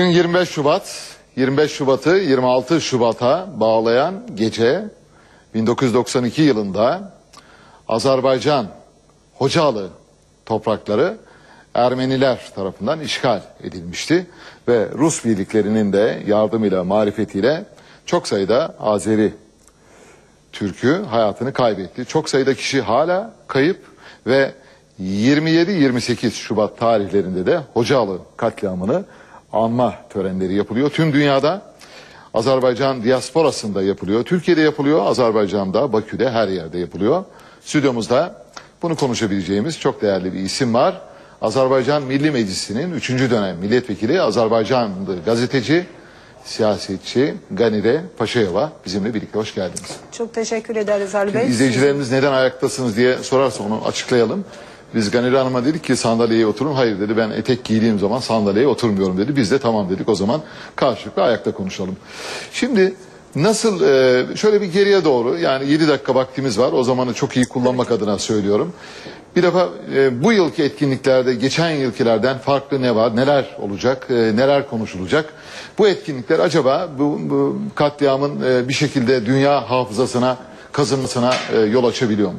Bugün 25 Şubat. 25 Şubat'ı 26 Şubat'a bağlayan gece 1992 yılında Azerbaycan Hocalı toprakları Ermeniler tarafından işgal edilmişti ve Rus birliklerinin de yardımıyla, marifetiyle çok sayıda Azeri Türk'ü hayatını kaybetti. Çok sayıda kişi hala kayıp ve 27-28 Şubat tarihlerinde de Hocalı katliamını anma törenleri yapılıyor. Tüm dünyada Azerbaycan diasporasında yapılıyor. Türkiye'de yapılıyor, Azerbaycan'da, Bakü'de her yerde yapılıyor. Stüdyomuzda bunu konuşabileceğimiz çok değerli bir isim var. Azerbaycan Milli Meclisi'nin 3. dönem milletvekili, Azerbaycanlı gazeteci, siyasetçi Ganire Paşayeva bizimle birlikte. Hoş geldiniz. Çok teşekkür ederiz Ali Bey. İzleyicilerimiz neden ayaktasınız diye sorarsa onu açıklayalım. Biz Ganire Hanım'a dedik ki sandalyeye oturun. Hayır dedi ben etek giydiğim zaman sandalyeye oturmuyorum dedi. Biz de tamam dedik o zaman karşılıklı ayakta konuşalım. Şimdi nasıl e, şöyle bir geriye doğru yani 7 dakika vaktimiz var. O zamanı çok iyi kullanmak adına söylüyorum. Bir defa e, bu yılki etkinliklerde geçen yılkilerden farklı ne var, neler olacak, e, neler konuşulacak? Bu etkinlikler acaba bu, bu katliamın e, bir şekilde dünya hafızasına kazınmasına e, yol açabiliyor mu?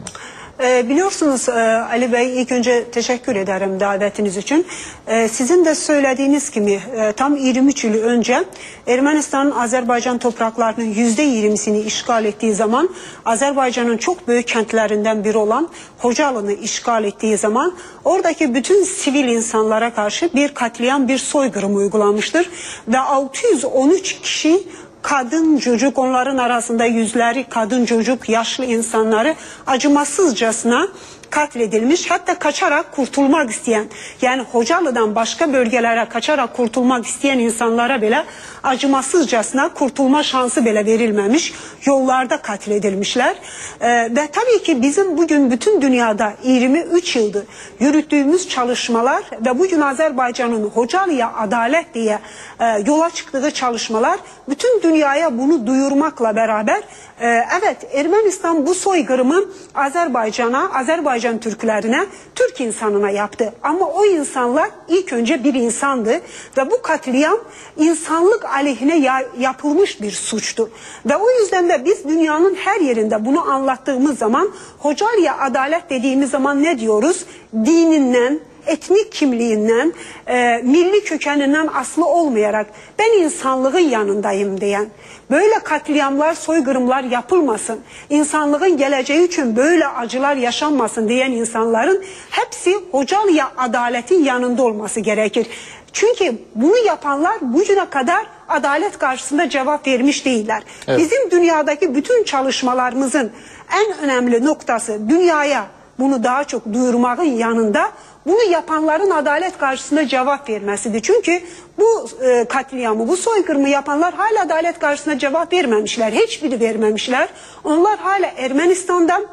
Ee, biliyorsunuz e, Ali Bey ilk önce teşekkür ederim davetiniz için. Ee, sizin de söylediğiniz gibi e, tam 23 yıl önce Ermenistan Azerbaycan topraklarının %20'sini işgal ettiği zaman Azerbaycan'ın çok büyük kentlerinden biri olan Hocalı'nı işgal ettiği zaman oradaki bütün sivil insanlara karşı bir katliam bir soykırım uygulanmıştır ve 613 kişi kadın çocuk onların arasında yüzleri kadın çocuk yaşlı insanları acımasızcasına katledilmiş hatta kaçarak kurtulmak isteyen yani Hocalı'dan başka bölgelere kaçarak kurtulmak isteyen insanlara bile acımasızcasına kurtulma şansı bile verilmemiş yollarda katledilmişler. Ee, ve tabii ki bizim bugün bütün dünyada 23 yıldır yürüttüğümüz çalışmalar ve bugün Azerbaycan'ın Hocalı'ya adalet diye e, yola çıktığı çalışmalar bütün dünyaya bunu duyurmakla beraber e, evet Ermenistan bu soykırımı Azerbaycan'a Azerbaycan Türklerine Türk insanına yaptı. Ama o insanlar ilk önce bir insandı ve bu katliam insanlık aleyhine ya- yapılmış bir suçtu ve o yüzden de biz dünyanın her yerinde bunu anlattığımız zaman Hocalı'ya adalet dediğimiz zaman ne diyoruz dininden etnik kimliğinden, e, milli kökeninden aslı olmayarak ben insanlığın yanındayım diyen, böyle katliamlar, soykırımlar yapılmasın, insanlığın geleceği için böyle acılar yaşanmasın diyen insanların hepsi Hocalı'ya adaletin yanında olması gerekir. Çünkü bunu yapanlar bugüne kadar adalet karşısında cevap vermiş değiller. Evet. Bizim dünyadaki bütün çalışmalarımızın en önemli noktası dünyaya bunu daha çok duyurmanın yanında bunu yapanların adalet karşısında cevap vermesidir. Çünkü bu e, katliamı, bu soykırımı yapanlar hala adalet karşısında cevap vermemişler. Hiçbiri vermemişler. Onlar hala Ermenistan'dan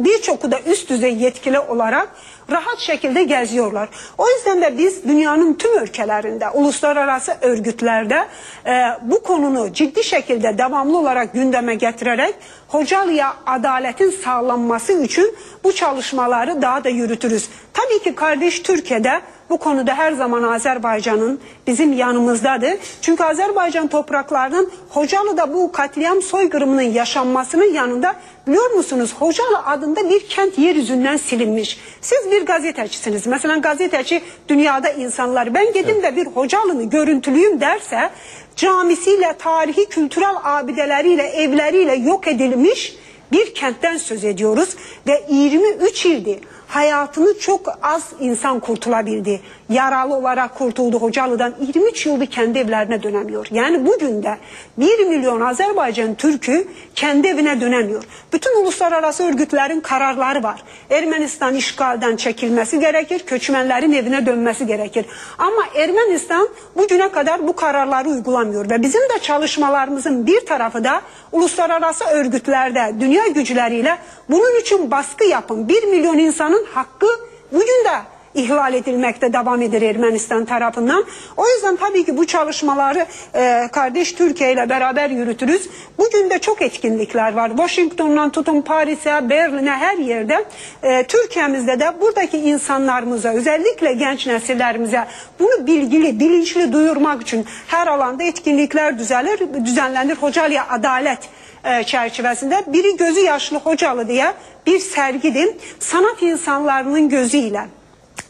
birçoku da üst düzey yetkili olarak rahat şekilde geziyorlar. O yüzden de biz dünyanın tüm ülkelerinde, uluslararası örgütlerde e, bu konunu ciddi şekilde devamlı olarak gündeme getirerek Hocalı'ya adaletin sağlanması için bu çalışmaları daha da yürütürüz. Tabii ki kardeş Türkiye'de bu konuda her zaman Azerbaycan'ın bizim yanımızdadır. Çünkü Azerbaycan topraklarının Hocalı'da bu katliam soykırımının yaşanmasının yanında biliyor musunuz Hocalı adında bir kent yeryüzünden silinmiş. Siz bir gazetecisiniz. Mesela gazeteci dünyada insanlar ben gidin de bir Hocalı'nı görüntülüyüm derse camisiyle, tarihi, kültürel abideleriyle, evleriyle yok edilmiş bir kentten söz ediyoruz ve 23 yıldır hayatını çok az insan kurtulabildi. Yaralı olarak kurtuldu Hocalı'dan 23 yıldır kendi evlerine dönemiyor. Yani bugün de 1 milyon Azerbaycan Türk'ü kendi evine dönemiyor. Bütün uluslararası örgütlerin kararları var. Ermenistan işgalden çekilmesi gerekir, köçmenlerin evine dönmesi gerekir. Ama Ermenistan bugüne kadar bu kararları uygulamıyor ve bizim de çalışmalarımızın bir tarafı da uluslararası örgütlerde dünya güçleriyle bunun için baskı yapın. 1 milyon insanın hakkı bugün de ihlal edilmekte devam eder Ermenistan tarafından. O yüzden tabii ki bu çalışmaları e, kardeş Türkiye ile beraber yürütürüz. Bugün de çok etkinlikler var. Washington'dan tutun Paris'e, Berlin'e her yerde. E, Türkiye'mizde de buradaki insanlarımıza özellikle genç nesillerimize bunu bilgili, bilinçli duyurmak için her alanda etkinlikler düzenlenir. Hocalıya adalet e, çerçevesinde biri gözü yaşlı hocalı diye bir sergidir. Sanat insanlarının gözüyle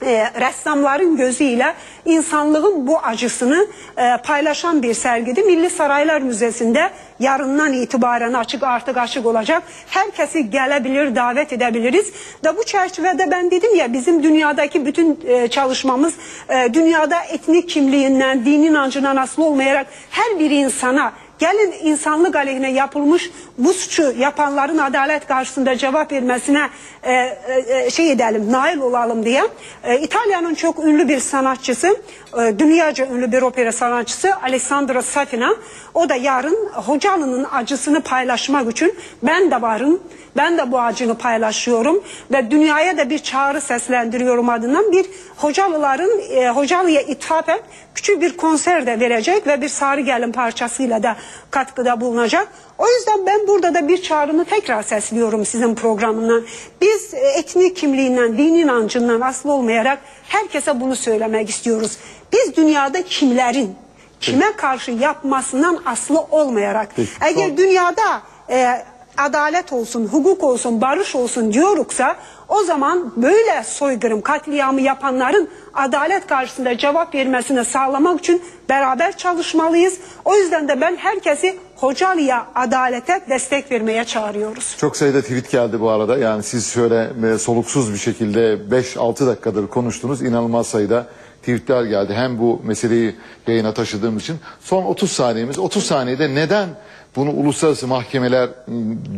e, ressamların gözüyle insanlığın bu acısını e, paylaşan bir sergidi. Milli Saraylar Müzesi'nde yarından itibaren açık artık açık olacak. Herkesi gelebilir, davet edebiliriz. Da bu çerçevede ben dedim ya bizim dünyadaki bütün e, çalışmamız e, dünyada etnik kimliğinden, din inancından aslı olmayarak her bir insana Gelin insanlık aleyhine yapılmış bu suçu yapanların adalet karşısında cevap vermesine e, e, şey edelim, nail olalım diye. E, İtalya'nın çok ünlü bir sanatçısı, e, dünyaca ünlü bir opera sanatçısı Alessandro Safina. O da yarın Hocalı'nın acısını paylaşmak için ben de varım. Ben de bu acını paylaşıyorum ve dünyaya da bir çağrı seslendiriyorum adından bir Hocalıların e, Hocalı'ya ithafen küçük bir konser de verecek ve bir Sarı Gelin parçasıyla da katkıda bulunacak. O yüzden ben burada da bir çağrını tekrar sesliyorum sizin programından. Biz e, etnik kimliğinden, din inancından aslı olmayarak herkese bunu söylemek istiyoruz. Biz dünyada kimlerin kime karşı yapmasından aslı olmayarak eğer dünyada e, adalet olsun, hukuk olsun, barış olsun diyoruksa o zaman böyle soykırım, katliamı yapanların adalet karşısında cevap vermesini sağlamak için beraber çalışmalıyız. O yüzden de ben herkesi Hocalı'ya adalete destek vermeye çağırıyoruz. Çok sayıda tweet geldi bu arada. Yani siz şöyle e, soluksuz bir şekilde 5-6 dakikadır konuştunuz. İnanılmaz sayıda tweetler geldi. Hem bu meseleyi yayına taşıdığım için. Son 30 saniyemiz. 30 saniyede neden bunu uluslararası mahkemeler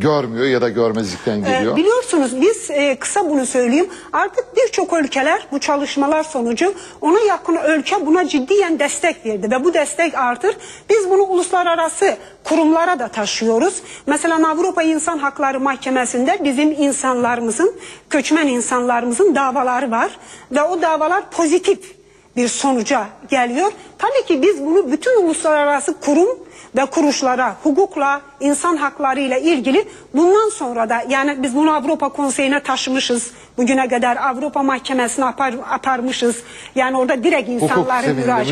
görmüyor ya da görmezlikten Ee, geliyor? biliyorsunuz biz e, kısa bunu söyleyeyim artık birçok ülkeler bu çalışmalar sonucu ona yakın ülke buna ciddiyen destek verdi ve bu destek artır. Biz bunu uluslararası kurumlara da taşıyoruz. Mesela Avrupa İnsan Hakları Mahkemesi'nde bizim insanlarımızın, göçmen insanlarımızın davaları var ve o davalar pozitif bir sonuca geliyor. Tabii ki biz bunu bütün uluslararası kurum ve kuruluşlara hukukla, insan hakları ile ilgili bundan sonra da yani biz bunu Avrupa Konseyi'ne taşımışız. Bugüne kadar Avrupa Mahkemesi'ne apar, aparmışız. Yani orada direkt insanların müracaat-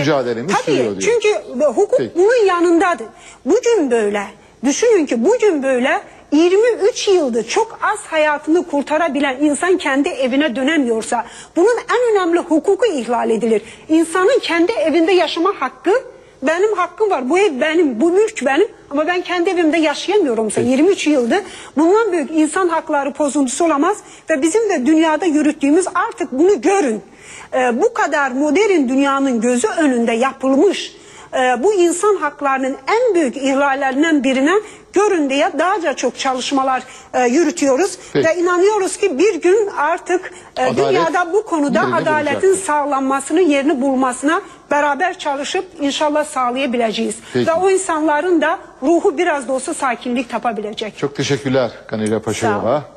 Tabii diyor. çünkü hukuk Peki. bunun yanındadır. Bugün böyle. Düşünün ki bugün böyle 23 yıldır çok az hayatını kurtarabilen insan kendi evine dönemiyorsa bunun en önemli hukuku ihlal edilir. İnsanın kendi evinde yaşama hakkı benim hakkım var. Bu ev benim, bu mülk benim ama ben kendi evimde yaşayamıyorumsa 23 yıldır bundan büyük insan hakları bozuntusu olamaz ve bizim de dünyada yürüttüğümüz artık bunu görün. Ee, bu kadar modern dünyanın gözü önünde yapılmış e, bu insan haklarının en büyük ihlallerinden birine görün diye daha da çok çalışmalar e, yürütüyoruz. Peki. Ve inanıyoruz ki bir gün artık e, Adalet dünyada bu konuda adaletin sağlanmasını, yerini bulmasına beraber çalışıp inşallah sağlayabileceğiz. Peki. Ve o insanların da ruhu biraz da olsa sakinlik tapabilecek. Çok teşekkürler Kanilya Sağ Paşa'ya.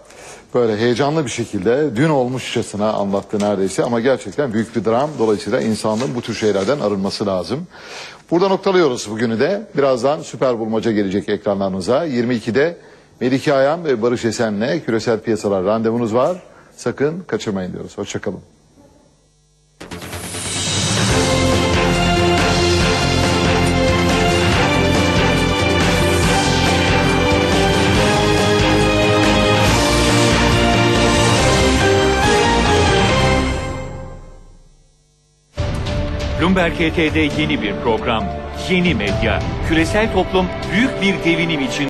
Böyle heyecanlı bir şekilde dün olmuşçasına anlattı neredeyse ama gerçekten büyük bir dram. Dolayısıyla insanlığın bu tür şeylerden arınması lazım. Burada noktalıyoruz bugünü de. Birazdan süper bulmaca gelecek ekranlarınıza. 22'de Melike Ayan ve Barış Esen'le küresel piyasalar randevunuz var. Sakın kaçırmayın diyoruz. Hoşçakalın. Bloomberg HT'de yeni bir program. Yeni Medya. Küresel toplum büyük bir devinim için